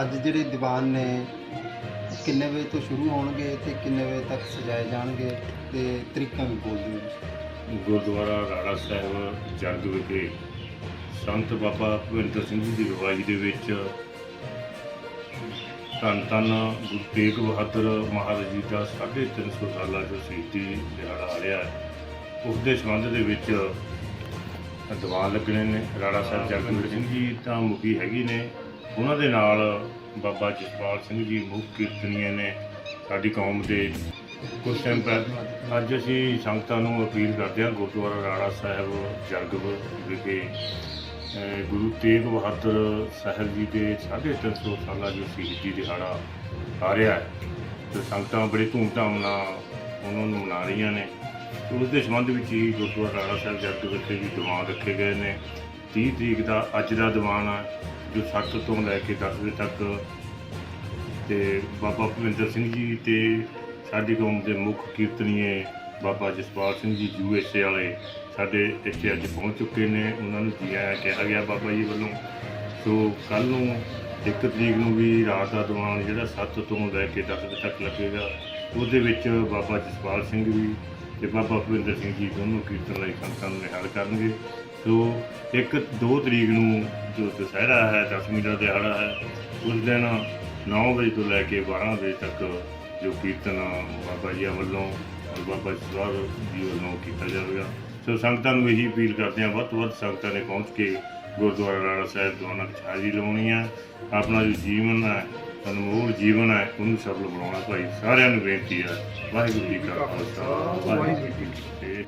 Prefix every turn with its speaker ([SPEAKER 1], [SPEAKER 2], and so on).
[SPEAKER 1] ਅੱਜ ਜਿਹੜੇ ਦੀਵਾਨ ਨੇ, ਕਿੰਨੇ ਵਜੇ ਤੋਂ ਸ਼ੁਰੂ ਹੋਣਗੇ ਤੇ ਕਿੰਨੇ ਵਜੇ ਤੱਕ ਸਜਾਏ ਜਾਣਗੇ ਤੇ ਤਰੀਕਾਂ ਵੀ ਬੋਲ ਦਿਓ
[SPEAKER 2] ਗੁਰਦੁਆਰਾ ਰਾੜਾ ਸਾਹਿਬ ਜੰਗ ਵਿਖੇ ਸੰਤ ਬਾਬਾ ਭਵਿੰਦਰ ਸਿੰਘ ਜੀ ਦੀ ਅਗਵਾਈ ਦੇ ਵਿੱਚ ਧੰਨ ਧੰਨ ਗੁਰੂ ਤੇਗ ਬਹਾਦਰ ਮਹਾਰਾਜ ਜੀ ਦਾ 350 ਸਾਲਾ ਜੋ ਸ਼ਹੀਦੀ ਦਿਹਾੜਾ ਆ ਰਿਹਾ ਹੈ ਉਸ ਦੇ ਸੰਬੰਧ ਦੇ ਵਿੱਚ ਦੀਵਾਨ ਲੱਗਣੇ ਨੇ। ਰਾੜਾ ਸਾਹਿਬ ਜਗਤ ਸਿੰਘ ਜੀ ਤਾਂ ਮੁਖੀ ਹੈਗੀ ਨੇ। ਉਹਨਾਂ ਦੇ ਨਾਲ ਬਾਬਾ ਜਸਪਾਲ ਸਿੰਘ ਜੀ ਮੁੱਖ ਕੀਰਤਨੀਏ ਨੇ ਸਾਡੀ ਕੌਮ ਦੇ। ਕੁਝ ਟਾਈਮ ਪਹਿਲਾਂ ਅੱਜ ਅਸੀਂ ਸੰਗਤਾਂ ਨੂੰ ਅਪੀਲ ਕਰਦੇ ਹਾਂ ਗੁਰਦੁਆਰਾ ਰਾਣਾ ਸਾਹਿਬ ਜਰਗ ਵਿਖੇ ਗੁਰੂ ਤੇਗ ਬਹਾਦਰ ਸਾਹਿਬ ਜੀ ਦੇ 350 ਸਾਲਾਂ ਜੋ ਸ਼ਹੀਦੀ ਦਿਹਾੜਾ ਆ ਰਿਹਾ ਹੈ। ਤੇ ਸੰਗਤਾਂ ਬੜੀ ਧੂਮਧਾਮ ਨਾਲ ਉਹਨਾਂ ਨੂੰ ਮਨਾ ਰਹੀਆਂ ਨੇ। ਤੇ ਉਸ ਦੇ ਸੰਬੰਧ ਵਿੱਚ ਹੀ ਗੁਰਦੁਆਰਾ ਰਾਣਾ ਸਾਹਿਬ ਜਰਗ ਵਿਖੇ ਵੀ ਦੀਵਾਨ ਰੱਖੇ ਗਏ ਨੇ। 30 ਤਰੀਕ ਦਾ ਅੱਜ ਦਾ ਦੀਵਾਨ ਆ ਜੋ 7 ਤੋਂ ਲੈ ਕੇ 10 ਵਜੇ ਤੱਕ ਤੇ ਬਾਬਾ ਭਵਿੰਦਰ ਸਿੰਘ ਜੀ ਤੇ ਸਾਡੀ ਕੌਮ ਦੇ ਮੁੱਖ ਕੀਰਤਨੀਏ ਬਾਬਾ ਜਸਪਾਲ ਸਿੰਘ ਜੀ ਯੂਐਸਏ ਵਾਲੇ ਸਾਡੇ ਇੱਥੇ ਅੱਜ ਪਹੁੰਚ ਚੁੱਕੇ ਨੇ। ਉਹਨਾਂ ਨੂੰ ਜੀ ਆਇਆਂ ਕਿਹਾ ਗਿਆ ਬਾਬਾ ਜੀ ਵੱਲੋਂ। ਸੋ ਕੱਲ ਨੂੰ ਇੱਕ ਤਰੀਕ ਨੂੰ ਵੀ ਰਾਤ ਦਾ ਦੀਵਾਨ ਜਿਹੜਾ 7 ਤੋਂ ਲੈ ਕੇ 10 ਵਜੇ ਤੱਕ ਲੱਗੇਗਾ, ਉਹਦੇ ਵਿੱਚ ਬਾਬਾ ਜਸਪਾਲ ਸਿੰਘ ਵੀ ਤੇ ਬਾਬਾ ਭਵਿੰਦਰ ਸਿੰਘ ਜੀ ਦੋਨੋਂ ਕੀਰਤਨ ਲਈ ਸੰਗਤਾਂ ਨੂੰ ਨਿਹਾਲ ਕਰਨਗੇ। ਸੋ ਇੱਕ 2 ਤਰੀਕ ਨੂੰ ਜੋ ਦੁਸਹਿਰਾ ਹੈ ਦਸਵੀਂ ਦਾ ਦਿਹਾੜਾ ਹੈ, ਉਸ ਦਿਨ 9 ਵਜੇ ਤੋਂ ਲੈ ਕੇ 12 ਵਜੇ ਤੱਕ ਜੋ ਕੀਰਤਨ ਬਾਬਾ ਜੀ ਵੱਲੋਂ ਔਰ ਬਾਬਾ ਜਸਵਾਲ ਜੀ ਵੱਲੋਂ ਕੀਤਾ ਜਾਵੇਗਾ। ਸੋ ਸੰਗਤਾਂ ਨੂੰ ਇਹੀ ਅਪੀਲ ਕਰਦੇ ਹਾਂ, ਵੱਧ ਤੋਂ ਵੱਧ ਸੰਗਤਾਂ ਨੇ ਪਹੁੰਚ ਕੇ ਗੁਰਦੁਆਰਾ ਰਾਣਾ ਸਾਹਿਬ ਦੋਨਾਂ ਵਿੱਚ ਹਾਜ਼ਰੀ ਲਾਉਣੀ ਹੈ। ਆਪਣਾ ਜੋ ਜੀਵਨ ਹੈ, ਅਨਮੋਲ ਜੀਵਨ ਹੈ, ਉਹਨੂੰ ਸਫਲ ਬਣਾਉਣਾ ਭਾਈ ਸਾਰਿਆਂ ਨੂੰ ਬੇਨਤੀ ਹੈ। ਵਾਹਿਗੁਰੂ ਜੀ ਕਾ ਖਾਲਸਾ, ਵਾਹਿਗੁਰੂ ਜੀ ਕੀ ਫਤਿਹ।